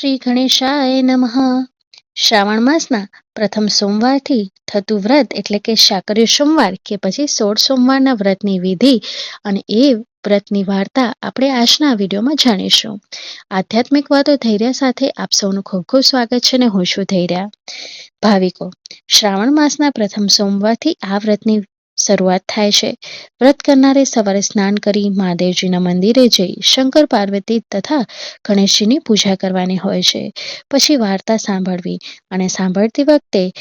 શ્રી ગણેશાય નમઃ. શ્રાવણ માસના પ્રથમ સોમવારથી થતું વ્રત એટલે કે શાકર્ય સોમવાર કે પછી સોળ સોમવારના વ્રતની વિધિ અને એ વ્રતની વાર્તા આપણે આજના વિડીયોમાં જાણીશું. આધ્યાત્મિક વાતો ધૈર્ય સાથે આપ સૌનું ખૂબ ખૂબ સ્વાગત છે અને હું છું ધૈર્યા. ભાવિકો, શ્રાવણ માસના પ્રથમ સોમવારથી આ વ્રતની શરૂઆત થાય છે. વ્રત કરનારે સવારે સ્નાન કરી મહાદેવજીના મંદિરે જઈ શંકર, પાર્વતી તથા ગણેશજીની પૂજા કરવાની હોય છે. પછી વાર્તા સાંભળવી અને સાંભળતી વખતે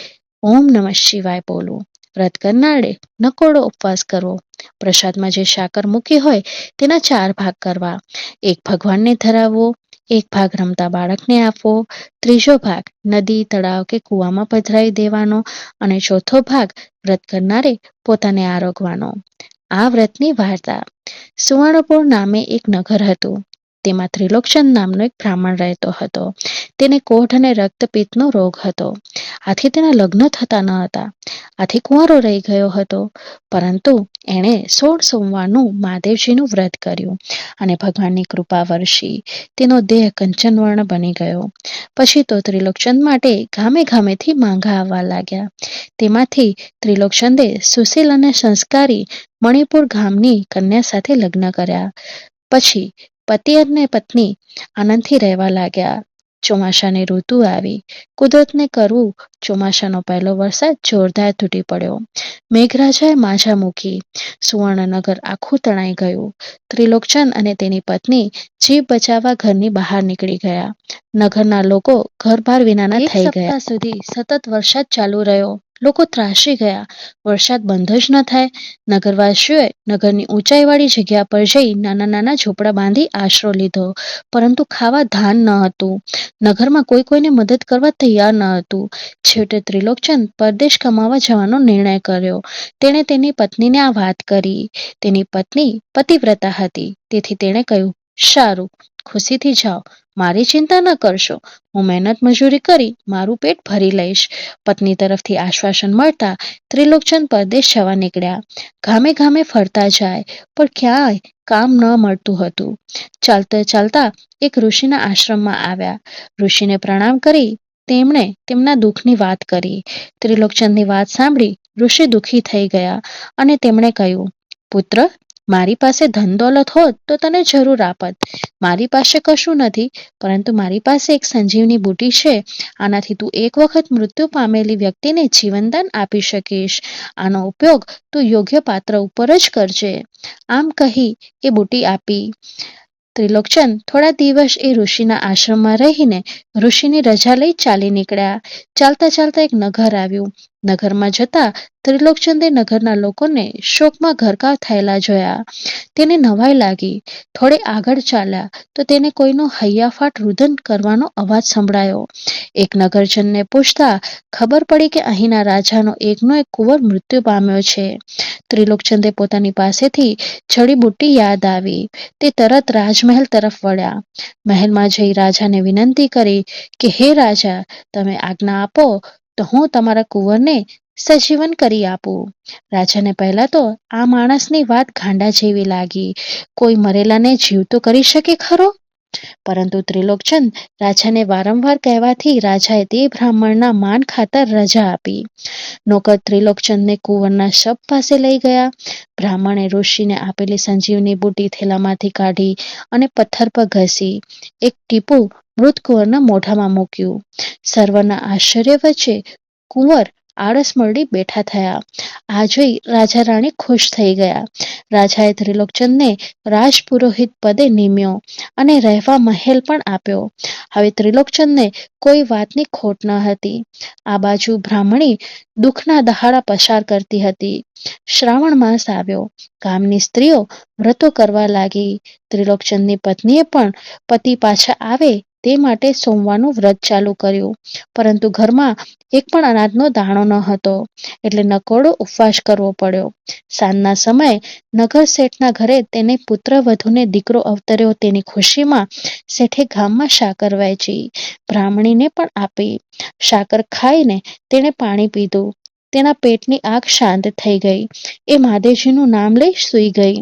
ઓમ નમઃ શિવાય બોલવું. વ્રત કરનારે નકોડો ઉપવાસ કરવો. પ્રસાદમાં જે સાકર મૂકી હોય તેના ચાર ભાગ કરવા. એક ભગવાનને ધરાવવો એક ભાગ રમતા બાળકને આપવો ત્રીજો ભાગ નદી, તળાવ કે કૂવામાં પધરાવી દેવાનો અને ચોથો ભાગ વ્રત કરનારે પોતાને આરોગવાનો. આ વ્રતની વાર્તા સુવર્ણપુર નામે એક નગર હતું. તેમાં ત્રિલોકચંદ નામનો એક બ્રાહ્મણ રહેતો હતો. તેને કોઢ અને રક્તપિત્તનો રોગ હતો. આથી તેના લગ્ન થતા ન હતા. આથી કુંવારો રહી ગયો હતો. પરંતુ એણે સોળ સોમવારનું મહાદેવજીનું વ્રત કર્યું અને ભગવાનની કૃપા વર્ષી તેનો દેહ કંચનવર્ણ બની ગયો. પછી તો ત્રિલોકચંદ માટે ગામે ગામેથી માંગા આવવા લાગ્યા. તેમાંથી ત્રિલોકચંદે સુશીલ અને સંસ્કારી મણિપુર ગામની કન્યા સાથે લગ્ન કર્યા. પછી પતિ અને પત્ની આનંદથી રહેવા લાગ્યા. ચોમાસાની ઋતુ આવી. કુદરતને કરવું ચોમાસાનો પહેલો વરસાદ જોરદાર તૂટી પડ્યો. મેઘરાજાએ માજા મૂકી. સુવર્ણનગર આખું તણાઈ ગયું. ત્રિલોકચંદ અને તેની પત્ની જીવ બચાવવા ઘરની બહાર નીકળી ગયા. નગરના લોકો ઘર બહાર વિનાના થઈ ગયા. સુધી સતત વરસાદ ચાલુ રહ્યો. લોકો ત્રાસી ગયા. વરસાદ બંધ જ ન થાય. નગરવાસીઓએ નગરની ઊંચાઈવાળી જગ્યા પર જઈ નાના નાના ઝૂંપડા બાંધી આશરો લીધો. પરંતુ ખાવા ધાન ન હતું. નગરમાં કોઈ કોઈને મદદ કરવા તૈયાર ન હતું. છેવટે ત્રિલોકચંદ પરદેશ કમાવા જવાનો નિર્ણય કર્યો. તેણે તેની પત્નીને આ વાત કરી. તેની પત્ની પતિવ્રતા હતી. તેથી તેણે કહ્યું, સારું, ખુશીથી જાઓ. મારી ચિંતા ન કરશો. હું મહેનત મજૂરી કરી મારું પેટ ભરી લઈશ. પત્ની તરફથી આશ્વાસન મળતા ત્રિલોકચંદ પરદેશ જવા નીકળ્યા. ગામે ગામે ફરતા જાય, પણ ક્યાંય કામ ન મળતું હતું. ચાલતા ચાલતા એક ઋષિના આશ્રમમાં આવ્યા. ઋષિને પ્રણામ કરી, તેમણે તેમના દુઃખની વાત કરી. ત્રિલોકચંદની વાત સાંભળી ઋષિ દુઃખી થઈ ગયા અને તેમણે કહ્યું, પુત્ર મારી પાસે ધન દોલત હોત તો તને જરૂર આપત. મારી પાસે કશું નથી, પરંતુ મારી પાસે એક સંજીવની બુટી છે. આનાથી તું એક વખત મૃત્યુ પામેલી વ્યક્તિને જીવનદાન આપી શકીશ. આનો ઉપયોગ તું યોગ્ય પાત્ર ઉપર જ કરજે. આમ કહી એ બુટી આપી. ત્રિલોકચંદ થોડા દિવસ એ ઋષિના આશ્રમમાં રહીને ઋષિની રજા લઈ ચાલી નીકળ્યા. ચાલતા ચાલતા એક નગર આવ્યું. નગરમાં જતા ત્રિલોકચંદે નગરના લોકોને શોકમાં ઘરકાવ થયેલા જોયા. તેને નવાઈ લાગી. થોડે આગળ ચાલ્યા તો તેને કોઈનો હૈયાફાટ રુદન કરવાનો અવાજ સંભળાયો. એક નગરજનને પૂછતા, ખબર પડી કે અહીંના રાજાનો એકનો એક કુંવર મૃત્યુ પામ્યો છે. ત્રિલોકચંદે પોતાની પાસેથી જડીબુટ્ટી યાદ આવી. તે તરત રાજમહેલ તરફ વળ્યા. મહેલમાં જઈ રાજાને વિનંતી કરી કે, હે રાજા, તમે આજ્ઞા આપો તો હું તમારા કુંવરને સજીવન કરી આપું. રાજાને પહેલા તો આ માણસની વાત ગાંડા જેવી લાગી. કોઈ મરેલાને જીવતો કરી શકે ખરો? પરંતુ ત્રિલોકચંદ રાજાને વારંવાર કહેવાથી રાજાએ તે બ્રાહ્મણના માન ખાતર રજા આપી. નોકર ત્રિલોકચંદને કુંવરના શબ પાસે લઈ ગયા. બ્રાહ્મણે ઋષિને આપેલી સંજીવની બુટી થેલામાંથી કાઢી અને પથ્થર પર ઘસી. એક ટીપું મૃત કુંવરના મોઢામાં મૂક્યું. સર્વના આશ્ચર્ય વચ્ચે કુંવર આળસ મરડી બેઠા થયા. આ જોઈ રાજા રાણી ખુશ થઈ ગયા. રાજાએ ત્રિલોકચંદને રાજપુરોહિત પદે નિમ્યો અને રહેવા મહેલ પણ આપ્યો. હવે ત્રિલોકચંદને કોઈ વાતની ખોટ ન હતી. આ બાજુ બ્રાહ્મણી દુઃખના દહાડા પસાર કરતી હતી. શ્રાવણ માસ આવ્યો. ગામની સ્ત્રીઓ વ્રતો કરવા લાગી. ત્રિલોકચંદની પત્નીએ પણ પતિ પાછા આવે તે માટે સોમવારનું વ્રત ચાલુ કર્યું. પરંતુ ઘરમાં એક પણ અનાજનો દાણો ન હતો. એટલે નકોડો ઉપવાસ કરવો પડ્યો. સાંજના સમયે નગર શેઠના ઘરે તેને પુત્ર વધુને દીકરો અવતર્યો. તેની ખુશીમાં શેઠે ગામમાં સાકર વહેંચી, બ્રાહ્મણીને પણ આપી. સાકર ખાઈને તેણે પાણી પીધું. તેના પેટની આગ શાંત થઈ ગઈ. એ મહાદેવજીનું નામ લઈ સૂઈ ગઈ.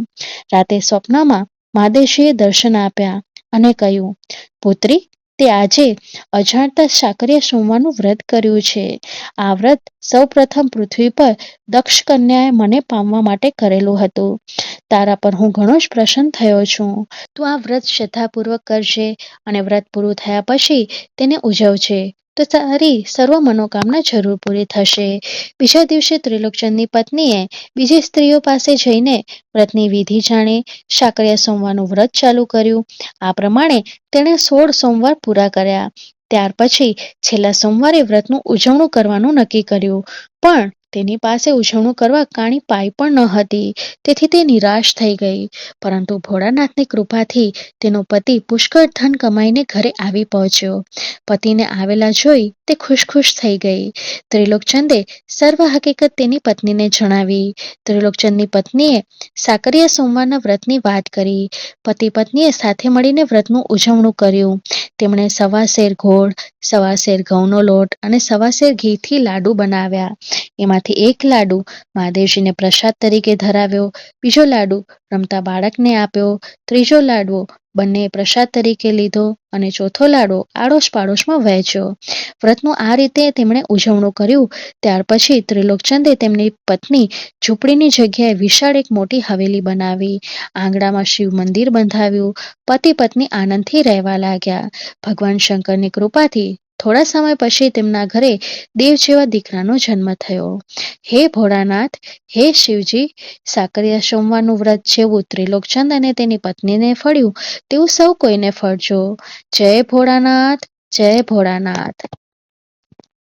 રાતે સ્વપ્નમાં મહાદેવજીએ દર્શન આપ્યા. અને કહ્યું, પુત્રી, તે આજે અજાણતા સાકરિયા સોમવારનું વ્રત કર્યું છે. આ વ્રત સૌ પ્રથમ પૃથ્વી પર દક્ષ કન્યાએ મને પામવા માટે કરેલું હતું. તારા પર હું ઘણો જ પ્રસન્ન થયો છું. તું આ વ્રત શ્રદ્ધાપૂર્વક કરજે અને વ્રત પૂરું થયા પછી તેને ઉજવજે. તારી સર્વ મનોકામના જરૂર પૂરી થશે. બીજા દિવસે ત્રિલોકચંદની પત્નીએ બીજી સ્ત્રીઓ પાસે જઈને વ્રતની વિધિ જાણી સાકરિયા સોમવારનું વ્રત ચાલુ કર્યું. આ પ્રમાણે તેણે સોળ સોમવાર પૂરા કર્યા. ત્યાર પછી છેલ્લા સોમવારે વ્રતનું ઉજવણું કરવાનું નક્કી કર્યું. પણ તેની પાસે ઉજવણું કરવા કાણી પાઈ પણ ન હતી. તેથી તે નિરાશ થઈ ગઈ. પરંતુ ભોળાનાથની કૃપાથી તેનો પતિ પુષ્કળ ધન કમાઈને ઘરે આવી પહોંચ્યો. પતિને આવેલા જોઈ તે ખુશ ખુશ થઈ ગઈ. ત્રિલોકચંદે સર્વ હકીકત તેની પત્નીને જણાવી. ત્રિલોકચંદની પત્નીએ સાકરિયા સોમવારના વ્રતની વાત કરી. પતિ પત્નીએ સાથે મળીને વ્રતનું ઉજવણું કર્યું. તેમણે સવા શેર ગોળ સવા શેર ઘઉંનો લોટ અને સવા શેર ઘીથી લાડુ બનાવ્યા. એમાંથી એક લાડુ મહાદેવજીને પ્રસાદ તરીકે ધરાવ્યો. બીજો લાડુ રમતા બાળકને આપ્યો. ત્રીજો લાડવો બંને પ્રસાદ તરીકે લીધો અને ચોથો લાડવો આડોશ પાડોશમાં વહેંચ્યો. વ્રતનું આ રીતે તેમણે ઉજવણું કર્યું. ત્યાર પછી ત્રિલોકચંદે તેમની પત્ની ઝૂંપડીની જગ્યાએ વિશાળ એક મોટી હવેલી બનાવી. આંગણામાં શિવ મંદિર બંધાવ્યું. પતિ પત્ની આનંદથી રહેવા લાગ્યા. ભગવાન શંકરની કૃપાથી થોડા સમય પછી તેમના ઘરે દેવ જેવા દીકરાનો જન્મ થયો. હે ભોળાનાથ, હે શિવજી, સાકરિયા સોમવારનું વ્રત જેવું ત્રિલોકચંદ અને તેની પત્નીને ફળ્યું, તેવું સૌ કોઈને ફળજો. જય ભોળાનાથ જય ભોળાનાથ.